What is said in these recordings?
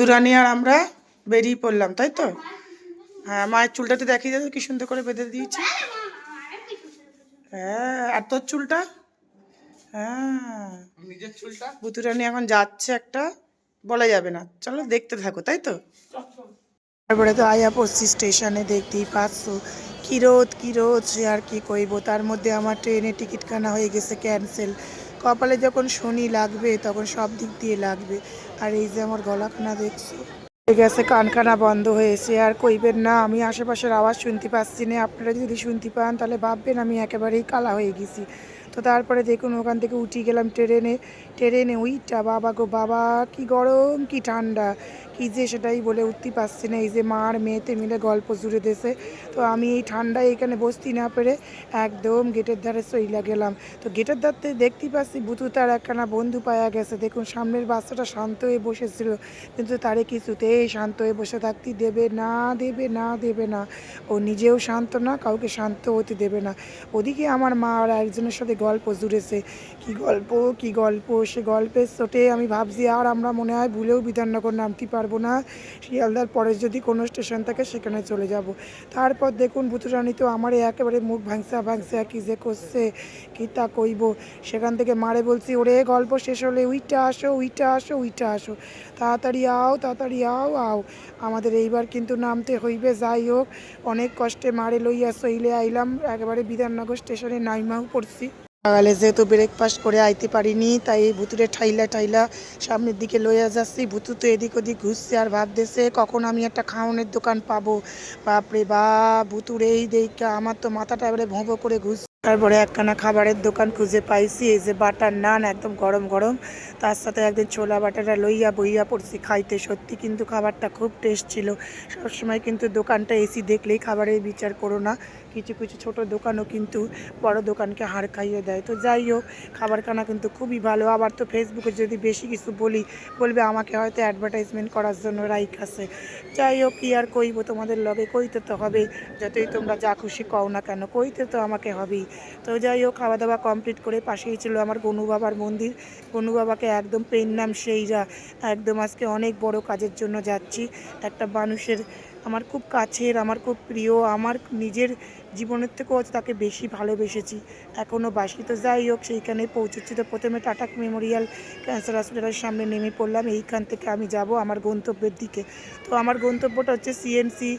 তুরানি আর আমরা বেরিয়ে পড়লাম তাই তো? হ্যাঁ মায়ের চুলটাতে দেখিয়ে যাবে কি সুন্দর করে বেঁধে দিয়েছে। হ্যাঁ আর তোর চুলটা? হ্যাঁ। নিজের চুলটা? বুতুরানি এখন যাচ্ছে একটা বলা যাবে না। চলো দেখতে থাকো তাই তো? তারপরে তো আয়া পড়ছি স্টেশনে দেখতেই পাচ্ছ। কি রোদ কি রোদ সে আর কি কইব? তার মধ্যে আমার ট্রেনে টিকিট কানা হয়ে গেছে ক্যান্সেল। কপালে যখন শনি লাগবে তখন সব দিক দিয়ে লাগবে। আর এই যে আমার গলাখানা দেখছি। হয়ে গেছে কানখানা বন্ধ হয়েছে। আর কইবেন না, আমি আশেপাশের আওয়াজ শুনতে পাচ্ছি না। আপনারা যদি শুনতে পান, তাহলে ভাববেন আমি একেবারেই কালা হয়ে গেছি। তো তারপরে দেখুন, ওখান থেকে উঠি গেলাম ট্রেনে। ট্রেনে উইটা বাবা গো, বাবা, কি গরম, কি ঠান্ডা। কি যে সেটাই বলে উঠতে পারছি না, এই যে মা আর মেয়েতে মিলে গল্প জুড়ে দেছে তো আমি এই ঠান্ডায় এখানে বসতে না পেরে একদম গেটের ধারে সইলা গেলাম। তো গেটের ধারতে দেখতেই পাচ্ছি বুতু তার একখানা বন্ধু পাওয়া গেছে। দেখুন, সামনের বাচ্চাটা শান্ত হয়ে বসেছিল, কিন্তু তারে কিছুতেই শান্ত হয়ে বসে থাকতে দেবে না দেবে না দেবে না। ও নিজেও শান্ত না, কাউকে শান্ত হতে দেবে না। ওদিকে আমার মা আর একজনের সাথে গল্প জুড়েছে। কি গল্প কি গল্প? সে গল্পের চোটে আমি ভাবছি, আর আমরা মনে হয় ভুলেও বিধাননগর নামতে পারব। না। শিয়ালদার পরে যদি কোনো স্টেশন থাকে সেখানে চলে যাব। তারপর দেখুন ভুতুরানি তো আমার একেবারে মুখ ভাঙসা ভাঙসা কী যে করছে, কি তা কইব। সেখান থেকে মারে বলছি, ওরে, গল্প শেষ হলে উইটা আসো উইটা আসো উইটা আসো। তাড়াতাড়ি আও তাড়াতাড়ি আও আও। আমাদের এইবার কিন্তু নামতে হইবে, যাই হোক। অনেক কষ্টে মারে লইয়া সইলে আইলাম। একেবারে বিধাননগর স্টেশনে নাইমাও পড়ছি। সকালে যেহেতু ব্রেকফাস্ট করে আইতে পারিনি, তাই ভুতুরে ঠাইলা ঠাইলা সামনের দিকে লইয়া যাচ্ছি। ভুতু তো এদিক ওদিক ঘুরছে আর ভাবতেছে, কখন আমি একটা খাওয়ানোর দোকান পাবো? বাপরে বা ভুতুর এই দেখা আমার তো মাথাটা এবারে ভোঁভো করে ঘুরছে। তারপরে একখানা খাবারের দোকান খুঁজে পাইছি, এই যে বাটার নান একদম গরম গরম, তার সাথে একদিন ছোলা বাটাটা লইয়া বইয়া পড়ছি খাইতে। সত্যি কিন্তু খাবারটা খুব টেস্ট ছিল। সবসময় কিন্তু দোকানটা এসি দেখলেই খাবারের বিচার করো না। কিছু কিছু ছোট দোকানও কিন্তু বড় দোকানকে হার খাইয়ে দেয়। তো যাই হোক খাবার খাবারখানা কিন্তু খুবই ভালো। আবার তো ফেসবুকে যদি বেশি কিছু বলি, বলবে আমাকে হয়তো অ্যাডভার্টাইজমেন্ট করার জন্য রাইক আছে। যাই হোক, কি আর কইব তোমাদের লগে? কইতে তো হবে যতই তোমরা যা খুশি কও না কেন, কইতে তো আমাকে হবেই। তো যাই হোক খাওয়া দাওয়া কমপ্লিট করে পাশেই ছিল আমার গনু বাবার মন্দির। গনু বাবাকে একদম পেন নাম সেই যা। একদম আজকে অনেক বড় কাজের জন্য যাচ্ছি। একটা মানুষের আমার খুব কাছের, আমার খুব প্রিয়, আমার নিজের জীবনের থেকেও তাকে বেশি ভালোবেসেছি। এখনও বাসি তো যাই হোক, সেইখানে পৌঁছেছি তো প্রথমে টাটাক মেমোরিয়াল ক্যান্সার হসপিটালের সামনে নেমে পড়লাম। এইখান থেকে আমি যাব আমার গন্তব্যের দিকে। তো আমার গন্তব্যটা হচ্ছে CNC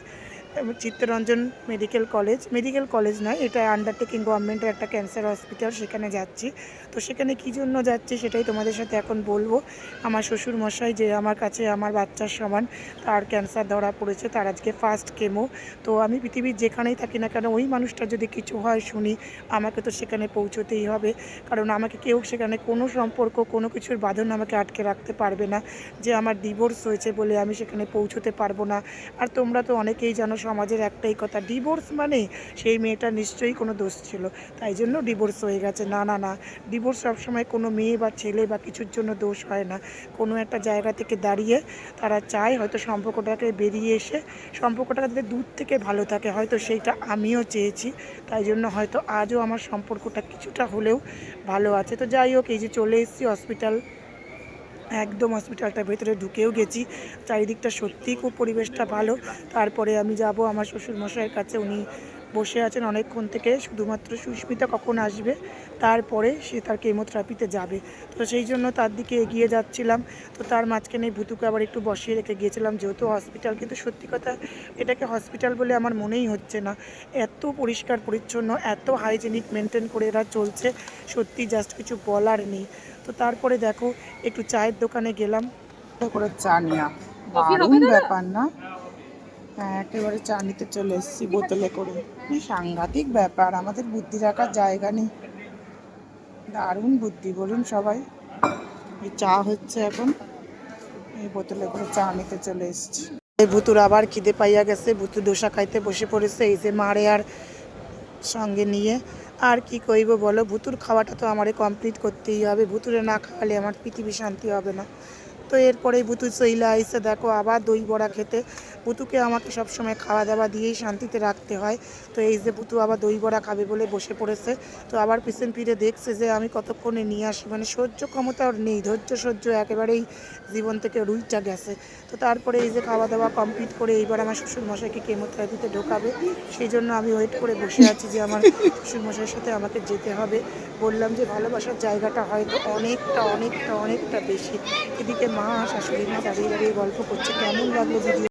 Chittaranjan medical college medical college নয়, এটা আন্ডারটেকিং গভর্নমেন্টের একটা ক্যান্সার হসপিটাল সেখানে যাচ্ছি। তো সেখানে কী জন্য যাচ্ছি সেটাই তোমাদের সাথে এখন বলব। আমার শ্বশুর মশাই যে আমার কাছে আমার বাচ্চার সমান, তার ক্যান্সার ধরা পড়েছে, তার আজকে ফার্স্ট কেমো তো আমি পৃথিবীর যেখানেই থাকি না কেন, ওই মানুষটা যদি কিছু হয় শুনি, আমাকে তো সেখানে পৌঁছতেই হবে। কারণ আমাকে কেউ সেখানে কোনো সম্পর্ক, কোনো কিছুর বাঁধন আমাকে আটকে রাখতে পারবে না। যে আমার ডিভোর্স হয়েছে বলে আমি সেখানে পৌঁছতে পারব না। আর তোমরা তো অনেকেই জানো সমাজের একটাই কথা ডিভোর্স মানে সেই মেয়েটা নিশ্চয়ই কোনো দোষ ছিল। তাই জন্য ডিভোর্স হয়ে গেছে। না না না ডিভোর্স সবসময় কোনো মেয়ে বা ছেলে বা কিছুর জন্য দোষ হয় না। কোনো একটা জায়গা থেকে দাঁড়িয়ে তারা চায় হয়তো সম্পর্কটাকে বেরিয়ে এসে সম্পর্কটা যাতে দূর থেকে ভালো থাকে, হয়তো সেইটা আমিও চেয়েছি। তাই জন্য হয়তো আজও আমার সম্পর্কটা কিছুটা হলেও ভালো আছে। তো যাই হোক, এই যে চলে এসেছি হসপিটাল একদম হসপিটালটার ভেতরে ঢুকেও গেছি। চারিদিকটা সত্যিই খুব পরিবেশটা ভালো। তারপরে আমি যাব আমার শ্বশুরমশাইয়ের কাছে, উনি বসে আছেন অনেকক্ষণ থেকে শুধুমাত্র সুস্মিতা কখন আসবে তারপরে সে তার কেমোথেরাপিতে যাবে। তো সেই জন্য তার দিকে এগিয়ে যাচ্ছিলাম। তো তার মাঝখানে ভুতুকে আবার একটু বসিয়ে রেখে গিয়েছিলাম যেহেতু হসপিটাল কিন্তু সত্যি কথা এটাকে হসপিটাল বলে আমার মনেই হচ্ছে না। এত পরিষ্কার পরিচ্ছন্ন এত হাইজেনিক মেনটেন করে এরা চলছে সত্যি জাস্ট কিছু বলার নেই। তো তারপরে দেখো একটু চায়ের দোকানে গেলাম। করে চা নেওয়া ব্যাপার না? একেবারে চা নিতে চলে এসেছি বোতলে করে। সাংঘাতিক ব্যাপার, আমাদের বুদ্ধি রাখার জায়গা নেই। দারুণ বুদ্ধি, বলুন সবাই। এই চা হচ্ছে এখন। এই বোতলে করে চা নিতে চলে এসেছি। এই ভুতুর আবার খিদে পাইয়া গেছে, ভুতু দোসা খাইতে বসে পড়েছে, এই যে মারে আর সঙ্গে নিয়ে। আর কি কইব বলো, ভুতুর খাওয়াটা তো আমারে কমপ্লিট করতেই হবে। ভুতুরে না খাওয়ালে আমার পৃথিবী শান্তি হবে না। তো এরপরেই বুতু চইলা আইসে দেখো আবার দই বড়া খেতে। বুতুকে আমাকে সবসময় খাওয়া দাওয়া দিয়েই শান্তিতে রাখতে হয়। তো এই যে বুতু আবার দই বড়া খাবে বলে বসে পড়েছে। তো আবার পিছন ফিরে দেখছে যে আমি কতক্ষণে নিয়ে আসি। মানে সহ্য ক্ষমতা ওর নেই, ধৈর্য সহ্য একেবারেই জীবন থেকে রুইটা গেছে। তো তারপরে এই যে খাওয়া দাওয়া কমপ্লিট করে এইবার আমার শ্বশুর মশাইকে কেমোথেরাপিতে ঢোকাবে। সেই জন্য আমি ওয়েট করে বসে আছি যে আমার শ্বশুর মশাইয়ের সাথে আমাকে যেতে হবে। বললাম যে ভালোবাসার জায়গাটা হয়তো অনেকটা অনেকটা অনেকটা বেশি। এদিকে মা শাশুড়ি মা দাঁড়িয়ে দাঁড়িয়ে গল্প করছে কেমন লাগল ভিডিও